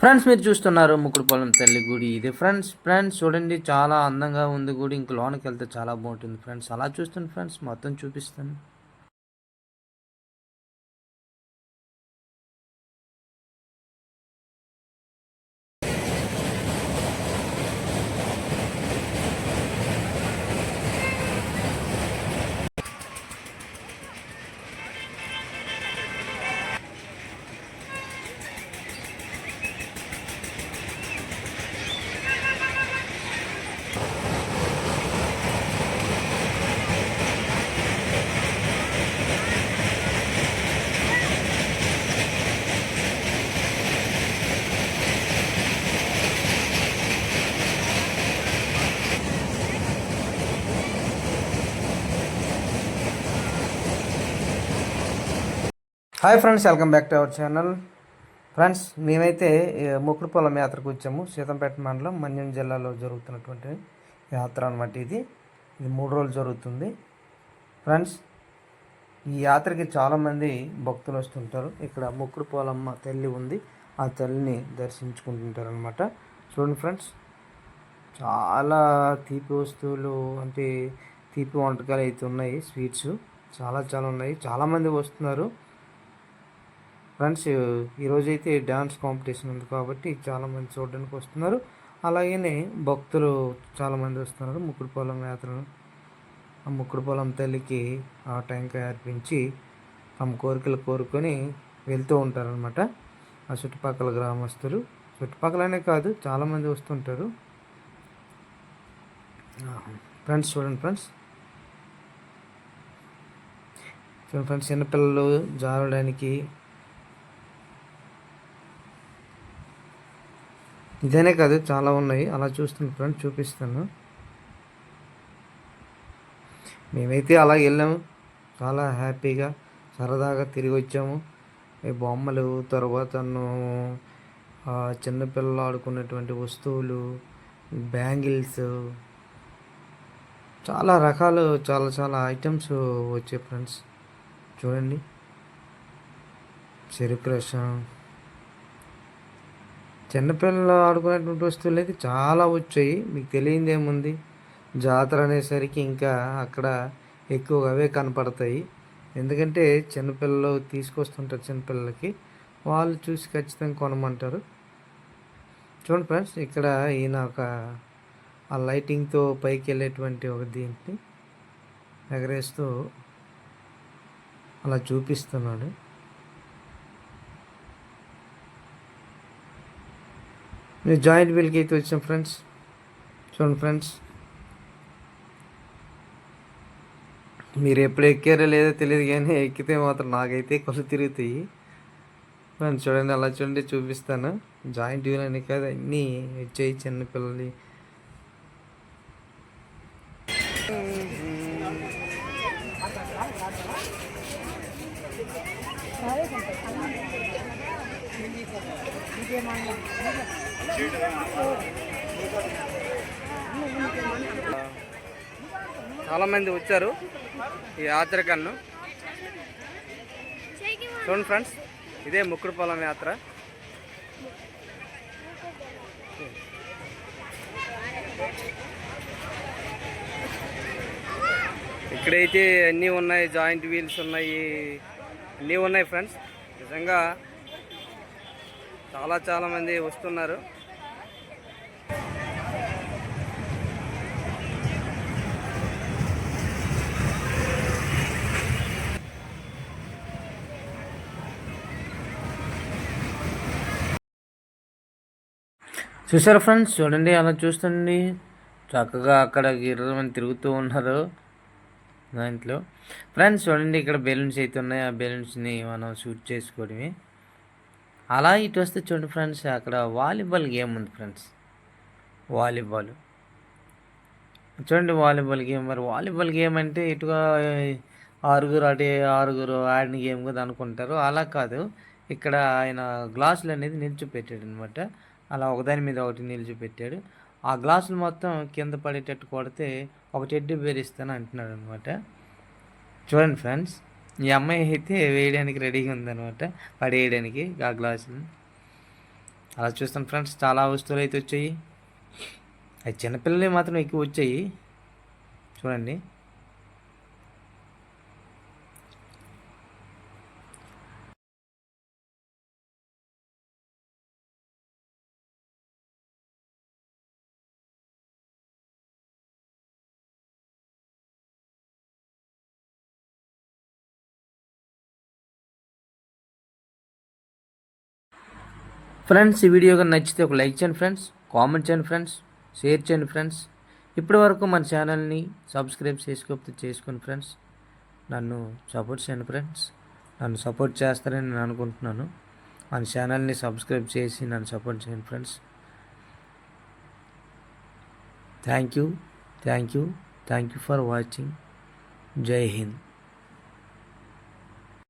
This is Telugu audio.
ఫ్రెండ్స్ మీరు చూస్తున్నారు ముక్కుడుపాలెం తల్లి గుడి. ఇది ఫ్రెండ్స్ ఫ్రెండ్స్ చూడండి చాలా అందంగా ఉంది గుడి. ఇంక లోనకి వెళ్తే చాలా బాగుంటుంది ఫ్రెండ్స్. అలా చూస్తుంది ఫ్రెండ్స్ మొత్తం చూపిస్తాను. Hi friends welcome back to our channel friends మేమైతే ఈ యాత్రకు వచ్చాము. సీతంపేట మండలం మన్యం జిల్లాలో జరుగుతున్నటువంటి యాత్ర అనమాట ఇది. ఇది మూడు రోజులు జరుగుతుంది. ఫ్రెండ్స్ ఈ యాత్రకి చాలామంది భక్తులు వస్తుంటారు. ఇక్కడ ముక్కుడుపోలమ్మ తల్లి ఉంది. ఆ తల్లిని దర్శించుకుంటుంటారు అనమాట చూడండి ఫ్రెండ్స్ చాలా తీపి వస్తువులు అంటే తీపి వంటకాలు అయితే ఉన్నాయి స్వీట్స్ చాలా చాలా ఉన్నాయి. చాలామంది వస్తున్నారు. ఫ్రెండ్స్ ఈరోజు అయితే డ్యాన్స్ కాంపిటీషన్ ఉంది కాబట్టి చాలామంది చూడడానికి వస్తున్నారు. అలాగనే భక్తులు చాలామంది వస్తున్నారు. ముక్కుడు పొలం యాత్రను ఆ ముక్కుడు పొలం తల్లికి ఆ టెంకాయ అర్పించి తమ కోరికలు కోరుకొని వెళ్తూ ఉంటారనమాట ఆ చుట్టుపక్కల గ్రామస్తులు చుట్టుపక్కలనే కాదు చాలామంది వస్తుంటారు. ఫ్రెండ్స్ చూడండి ఫ్రెండ్స్. చూడండి ఫ్రెండ్స్ చిన్నపిల్లలు జారడానికి ఇదేనే కాదు చాలా ఉన్నాయి. అలా చూస్తున్నాను ఫ్రెండ్ చూపిస్తాను. మేమైతే అలా వెళ్ళాము. చాలా హ్యాపీగా సరదాగా తిరిగి వచ్చాము. ఈ బొమ్మలు తర్వాత చిన్నపిల్లలు ఆడుకునేటువంటి వస్తువులు బ్యాంగిల్స్ చాలా రకాలు చాలా చాలా ఐటమ్స్ వచ్చాయి ఫ్రెండ్స్. చూడండి. చెరుకు రసం చిన్నపిల్లలు ఆడుకునేటువంటి వస్తువులు అయితే చాలా వచ్చాయి. మీకు తెలియంది ఏముంది? జాతర అనేసరికి ఇంకా అక్కడ ఎక్కువగా అవే కనపడతాయి. ఎందుకంటే చిన్నపిల్లలు తీసుకొస్తుంటారు చిన్నపిల్లలకి. వాళ్ళు చూసి ఖచ్చితంగా కొనమంటారు. చూడండి ఫ్రెండ్స్ ఇక్కడ ఈయన ఒక ఆ లైటింగ్తో పైకి వెళ్ళేటువంటి ఒక దీన్ని ఎగరేస్తూ అలా చూపిస్తున్నాడు. మీరు జాయింట్ వీల్కి అయితే వచ్చాం ఫ్రెండ్స్. చూడండి ఫ్రెండ్స్. మీరు ఎప్పుడు ఎక్కారో లేదో తెలియదు కానీ ఎక్కితే మాత్రం నాకైతే కొలు తిరుగుతాయి. ఫ్రెండ్స్ చూడండి అలా చూడండి చూపిస్తాను. జాయింట్ వీల్ అని కాదు అన్నీ వచ్చాయి చిన్నపిల్లలు చాలామంది వచ్చారు ఈ యాత్రకన్ను చూడండి ఫ్రెండ్స్ ఇదే ముక్కుడు పొలం యాత్ర. ఇక్కడైతే అన్నీ ఉన్నాయి జాయింట్ వీల్స్ ఉన్నాయి అన్నీ ఉన్నాయి ఫ్రెండ్స్. నిజంగా చాలా చాలా మంది వస్తున్నారు. చూసారా ఫ్రెండ్స్? చూడండి అలా చూస్తుండి. చక్కగా అక్కడ గిర్రమని తిరుగుతూ ఉన్నారు. దాంట్లో ఫ్రెండ్స్ చూడండి ఇక్కడ బెలూన్స్ అయితే ఉన్నాయి. ఆ బెలూన్స్ని మనం షూట్ చేసుకోవడమే. అలా ఇటు వస్తే చూడండి ఫ్రెండ్స్ అక్కడ వాలీబాల్ గేమ్ ఉంది ఫ్రెండ్స్. వాలీబాల్. చూడండి వాలీబాల్ గేమ్. మరి వాలీబాల్ గేమ్ అంటే ఇటుగా ఆరుగురు అటే ఆరుగురు ఆడిన గేమ్ కదా అనుకుంటారు. అలా కాదు. ఇక్కడ ఆయన గ్లాసులు అనేది నిలిచిపెట్టాడు అనమాట అలా ఒకదాని మీద ఒకటి నిలిచిపెట్టాడు. ఆ గ్లాసులు మొత్తం కింద పడేటట్టు కొడితే ఒక టెడ్డీ బేర్ ఇస్తాను అంటున్నాడు అనమాట చూడండి ఫ్రెండ్స్. ఈ అమ్మాయి అయితే వేయడానికి రెడీగా ఉందనమాట పడేయడానికి ఆ గ్లాసులు అలా చూస్తాను ఫ్రెండ్స్ చాలా వస్తువులు అయితే వచ్చాయి. అవి చిన్నపిల్లలే మాత్రం ఎక్కువ వచ్చాయి. చూడండి. ఫ్రెండ్స్ ఈ వీడియో కానీ నచ్చితే ఒక లైక్ చేయండి ఫ్రెండ్స్ కామెంట్ చేయండి ఫ్రెండ్స్ షేర్ చేయండి ఫ్రెండ్స్. ఇప్పటి వరకు మన ఛానల్ని సబ్స్క్రైబ్ చేసుకోకపోతే చేసుకోండి ఫ్రెండ్స్. నన్ను సపోర్ట్ చేయండి ఫ్రెండ్స్. నన్ను సపోర్ట్ చేస్తారని నేను అనుకుంటున్నాను. మన ఛానల్ని సబ్స్క్రైబ్ చేసి నన్ను సపోర్ట్ చేయండి friends. Thank you thank you thank you for watching. జై హింద్.